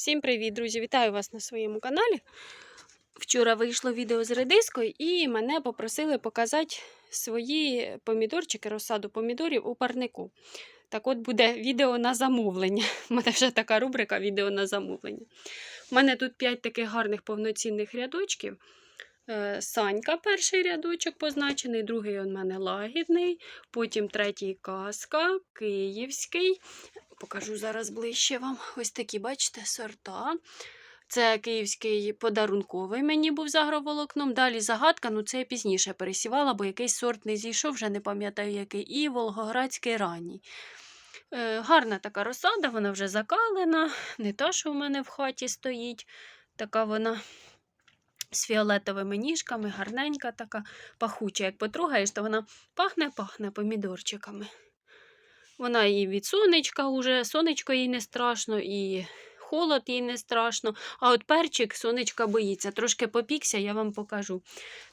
Всім привіт, друзі! Вітаю вас на своєму каналі. Вчора вийшло відео з редискою і мене попросили показати свої помідорчики, розсаду помідорів у парнику. Так от буде відео на замовлення. У мене вже така рубрика відео на замовлення. У мене тут 5 таких гарних повноцінних рядочків. Е, Санька перший рядочок позначений, другий у мене лагідний, потім третій казка, київський. Покажу зараз ближче вам. Ось такі, бачите, сорта. Це київський подарунковий мені був з агроволокном. Далі загадка, ну це я пізніше пересівала, бо якийсь сорт не зійшов, вже не пам'ятаю який. І Волгоградський ранній. Е, гарна така розсада, вона вже закалена, не та, що в мене в хаті стоїть. Така вона з фіолетовими ніжками, гарненька така, пахуча. Як потрогаєш, то вона пахне-пахне помідорчиками. Вона і від сонечка уже, сонечко їй не страшно, і холод їй не страшно. А от перчик сонечка боїться. Трошки попікся, я вам покажу.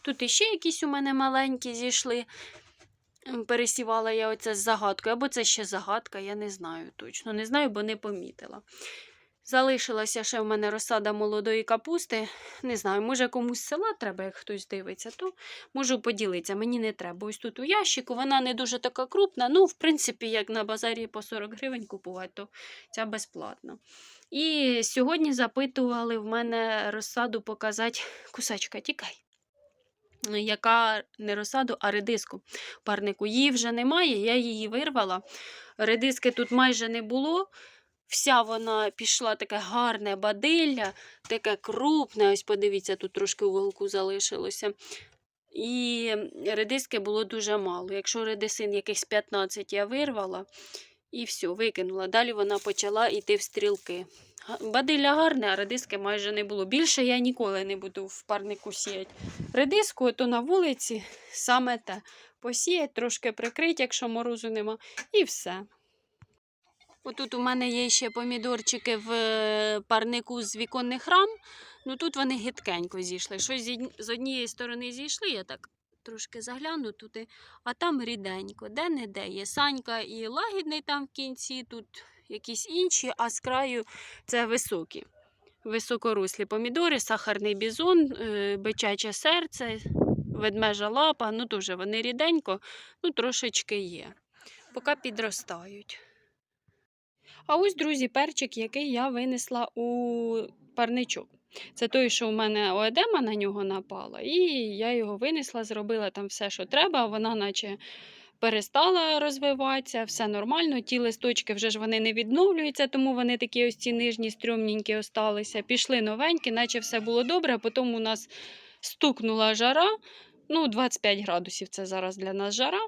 Тут іще якісь у мене маленькі зійшли. Пересівала я оце з загадкою, або це ще загадка, я не знаю точно. Не знаю, бо не помітила. Залишилася ще в мене розсада молодої капусти. Не знаю, може комусь з села треба, як хтось дивиться, то можу поділитися. Мені не треба. Ось тут у ящику вона не дуже така крупна. Ну, в принципі, як на базарі по 40 гривень купувати, то ця безплатно. І сьогодні запитували в мене розсаду показати кусачка, тікай. Яка не розсаду, а редиску парнику. Її вже немає, я її вирвала. Редиски тут майже не було. Вся вона пішла таке гарне бадилля, таке крупне. Ось подивіться, тут трошки уголку залишилося. І редиски було дуже мало. Якщо редисин якихось 15 я вирвала і все, викинула. Далі вона почала йти в стрілки. Бадилля гарне, а редиски майже не було. Більше я ніколи не буду в парнику сіяти. Редиску то на вулиці саме те. Посіять, трошки прикрить, якщо морозу нема, і все. Отут у мене є ще помідорчики в е, парнику з віконних рам. Ну тут вони гидкенько зійшли. Щось з однієї сторони зійшли, я так трошки загляну туди, а там ріденько, де-не-де є. Санька і лагідний там в кінці, тут якісь інші, а з краю це високі. Високорослі помідори, сахарний бізон, е, бичаче серце, ведмежа лапа. Ну дуже вони ріденько, ну трошечки є. Поки підростають. А ось, друзі, перчик, який я винесла у парничок. Це той, що у мене оедема на нього напала, і я його винесла, зробила там все, що треба. Вона, наче перестала розвиватися, все нормально. Ті листочки вже ж вони не відновлюються, тому вони такі ось ці нижні стрьомненькі осталися. Пішли новенькі, наче все було добре. а Потім у нас стукнула жара. Ну, 25 градусів це зараз для нас жара.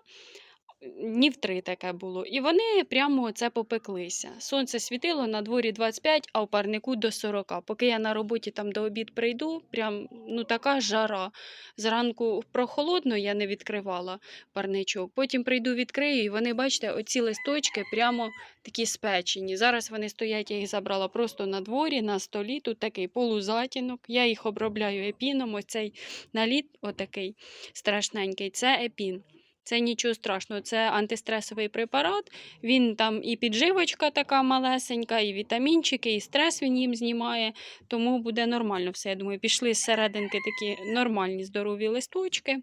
Днів три таке було. І вони прямо це попеклися. Сонце світило на дворі 25, а в парнику до 40. Поки я на роботі там до обід прийду, прям ну така жара. Зранку прохолодно я не відкривала парничок. Потім прийду, відкрию, і вони, бачите, оці листочки прямо такі спечені. Зараз вони стоять, я їх забрала просто на дворі, на столі. Тут такий полузатінок. Я їх обробляю епіном. Ось цей наліт, отакий страшненький, це епін. Це нічого страшного, це антистресовий препарат. Він там і підживочка така малесенька, і вітамінчики, і стрес він їм знімає. Тому буде нормально все. Я думаю, пішли з серединки такі нормальні здорові листочки.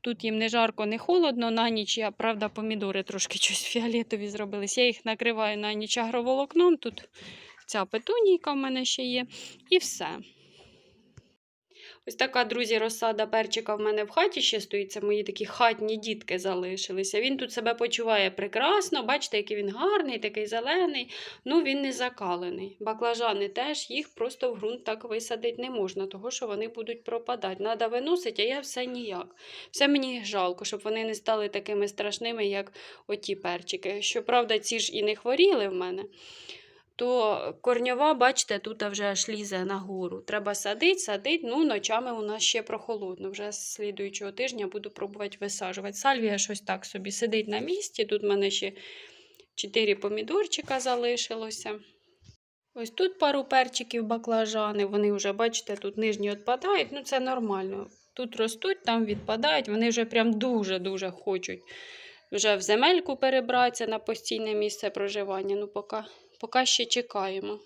Тут їм не жарко, не холодно. На ніч я, правда, помідори трошки щось фіолетові зробились. Я їх накриваю на ніч агроволокном. Тут ця петунійка в мене ще є. І все. Ось така, друзі, розсада перчика в мене в хаті ще стоїть. Це мої такі хатні дітки залишилися. Він тут себе почуває прекрасно. Бачите, який він гарний, такий зелений. Ну, він не закалений. Баклажани теж їх просто в ґрунт так висадити не можна, того що вони будуть пропадати. Надо виносити, а я все ніяк. Все мені жалко, щоб вони не стали такими страшними, як оті перчики. Щоправда, ці ж і не хворіли в мене то корньова, бачите, тут вже аж нагору. Треба садити, садити. Ну, ночами у нас ще прохолодно. Вже з слідуючого тижня буду пробувати висаджувати. Сальвія щось так собі сидить на місці. Тут в мене ще 4 помідорчика залишилося. Ось тут пару перчиків баклажани. Вони вже, бачите, тут нижні відпадають. Ну, це нормально. Тут ростуть, там відпадають. Вони вже прям дуже-дуже хочуть вже в земельку перебратися на постійне місце проживання. Ну, поки, поки ще чекаємо.